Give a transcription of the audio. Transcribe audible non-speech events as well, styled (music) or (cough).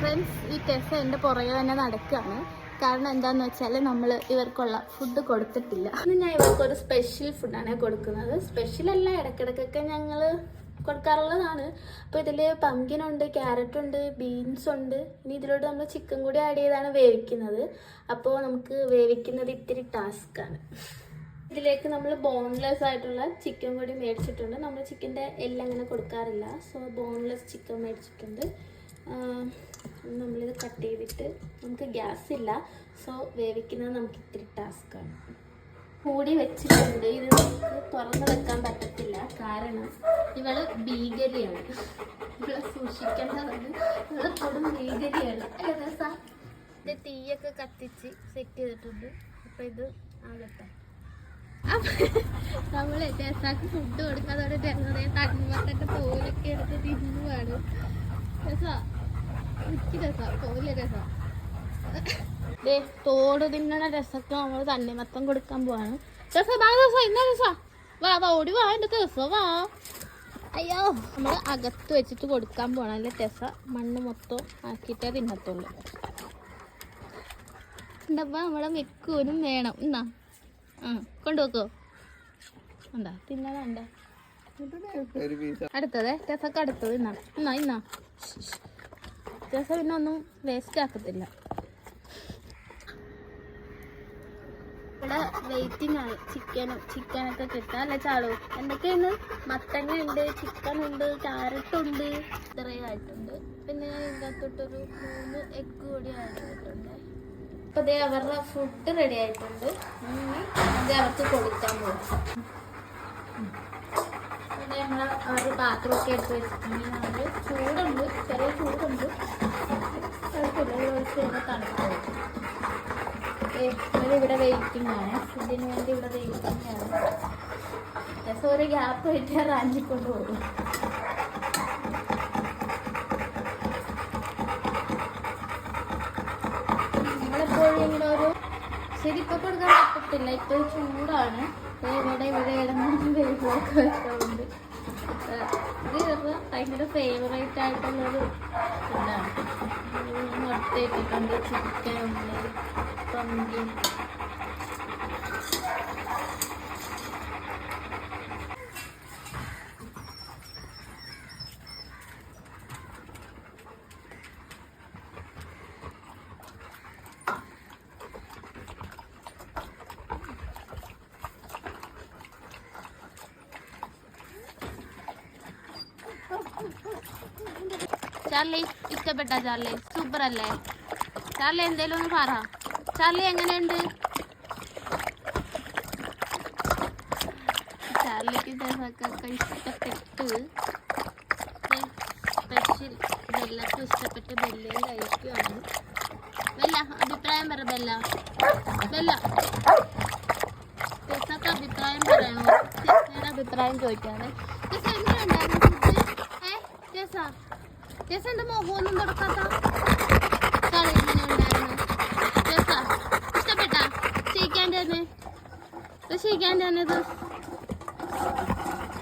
Friends ഈ ടെസ എന്റെ പുറകെ തന്നെ നടക്കുകയാണ്. കാരണം എന്താന്ന് വെച്ചാൽ നമ്മൾ ഇവർക്കുള്ള ഫുഡ് കൊടുത്തിട്ടില്ല. ഇന്ന് ഞാൻ ഇവർക്കൊരു സ്പെഷ്യൽ ഫുഡാണ് കൊടുക്കുന്നത്. സ്പെഷ്യൽ അല്ല ഇടയ്ക്കിടയ്ക്കൊക്കെ ഞങ്ങൾ കൊടുക്കാറുള്ളതാണ്. അപ്പോൾ ഇതിൽ ഉണ്ട് ക്യാരറ്റ് ഉണ്ട് ബീൻസ് ഉണ്ട്. ഇനി ഇതിലോട്ട് നമ്മൾ ചിക്കൻ കൂടി ആഡ് ചെയ്താണ് വേവിക്കുന്നത്. അപ്പോൾ നമുക്ക് വേവിക്കുന്നത് ഇത്തിരി ടാസ്ക്കാണ് ഇതിലേക്ക് നമ്മൾ ബോൺലെസ് ആയിട്ടുള്ള ചിക്കൻ കൂടി മേടിച്ചിട്ടുണ്ട്. നമ്മൾ ചിക്കന്റെ എല്ലാം അങ്ങനെ കൊടുക്കാറില്ല. സോ ബോൺലെസ് ചിക്കൻ മേടിച്ചിട്ടുണ്ട്. നമ്മളിത് കട്ട് ചെയ്തിട്ട് നമുക്ക് ഗ്യാസ് ഇല്ല. സോ വേവിക്കുന്നത് നമുക്ക് ഇത്തിരി ടാസ്ക്കാണ് കൂടി വെച്ചിട്ടുണ്ട്. ഇത് നമുക്ക് തുറന്ന് വെക്കാൻ പറ്റത്തില്ല. കാരണം ഇവൾ ഭീകരിയാണ്. ഇവളെ സൂക്ഷിക്കേണ്ടതാണ് ഇവളെ കൊടും ഭീകരിയാണ്. ഇത് തീയൊക്കെ കത്തിച്ച് സെറ്റ് ചെയ്തിട്ടുണ്ട്. അപ്പം ഇത് ആകട്ടെ. നമ്മൾ രസാക്ക് ഫുഡ് കൊടുക്കാതെ ചെറുതെ തണ്ണിമത്തന്റെ തോലൊക്കെ എടുത്ത് തിന്നുവാണ്. രസ ഉച്ചി രസ തോൽ രസ (laughs) ദേ തോട് തിന്നണ രസൊക്കെ നമ്മൾ തണ്ണിമത്തം കൊടുക്കാൻ പോവാണ്. രസ വാ രസ ഇന്ന രസ? വാ വാ ഓടി വാ എന്റെ രസ വാ. അയ്യോ. നമ്മൾ അകത്ത് വെച്ചിട്ട് കൊടുക്കാൻ പോകണം അല്ലെ രസ. മണ്ണ് മൊത്തം ആക്കിയിട്ടേ തിന്നത്തുള്ളൂ. എന്താ നമ്മളെ വെക്കൂനും വേണം. എന്നാ? ആ കൊണ്ടുവെക്കോ എന്താ തിന്നണ്ട അടുത്തതെ രസക്ക് അടുത്തത് ഇന്നാ ഇന്നാ ഇന്നാ? രസ പിന്നെ ഒന്നും വേസ്റ്റ് ആക്കത്തില്ല. ഇവിടെ വെയിറ്റിംഗ് ആണ്. ചിക്കനും ചിക്കനൊക്കെ കിട്ടാൻ അല്ലെ ചാളു. എന്തൊക്കെയാണ്? മത്തങ്ങ ഉണ്ട് ചിക്കൻ ഉണ്ട് ക്യാരറ്റ് ഉണ്ട് ഇത്രയും ആയിട്ടുണ്ട്. പിന്നെ ഇതിനകത്തോട്ടൊരു മൂന്ന് എഗ് കൂടി ആഡ് ചെയ്തിട്ടുണ്ട്. അവരുടെ ഫുഡ് റെഡി ആയിട്ടുണ്ട്. അവർക്ക് കൊടുക്കാൻ പോകും നമ്മൾ ഒരു പാത്രമൊക്കെ എടുത്ത് വെച്ചിട്ടുണ്ടെങ്കിൽ നമ്മൾ ചൂടുണ്ട് ചെറിയ ചൂടുണ്ട്. കുഴപ്പമില്ല ഒഴിച്ച് തണുപ്പ് ഇവിടെ വെയിറ്റിംഗ് ആണ്. ഫുഡിന് വേണ്ടി ഇവിടെ വെയിറ്റിംഗ് ആണ്. രസം ഒരു ഗ്യാപ്പ് കിട്ടിയാൽ റാഞ്ചിക്കൊണ്ട് പോകും നമ്മളെപ്പോഴും ഇങ്ങനെ ഒരു ശരി ഇപ്പൊ കൊടുക്കാൻ പറ്റത്തില്ല. ഇപ്പൊ ചൂടാണ്. ഇവിടെ ഇവിടെ ഇടന്നും വെയിൽ ഇവരുടെ ഭയങ്കര ഫേവറേറ്റ് ആയിട്ടുള്ളൊരു ഫുഡാണ് മുട്ട ഇട്ടിട്ടുണ്ട് ചിക്കൻ ഉണ്ട് ചാർലി ഇഷ്ടപ്പെട്ട ചാർലി? സൂപ്പർ അല്ലേ? ചാർലി എന്തേലും ഒന്ന് പറ. ചാർലി എങ്ങനെയുണ്ട്? ചാർലിക്ക് ഇതൊക്കെ ഇഷ്ടപ്പെട്ട്. സ്പെഷ്യൽ ബെല്ലക്കും ഇഷ്ടപ്പെട്ട് ബെല്ലയും കഴിക്കുകയാണ് ബെല്ല അഭിപ്രായം പറ ബെല്ല. ബെല്ല. രസത്തെ അഭിപ്രായം പറയണോ അഭിപ്രായം ചോദിക്കാണ് എങ്ങനെയുണ്ടായിരുന്നു രസ എന്റെ മുഖമൊന്നും തുടക്കാത്ത? ഇഷ്ടപ്പെട്ട? ഷെയ്ക്കാന്റെ തന്നെ? ചെയ്യിക്കാൻ തന്നെ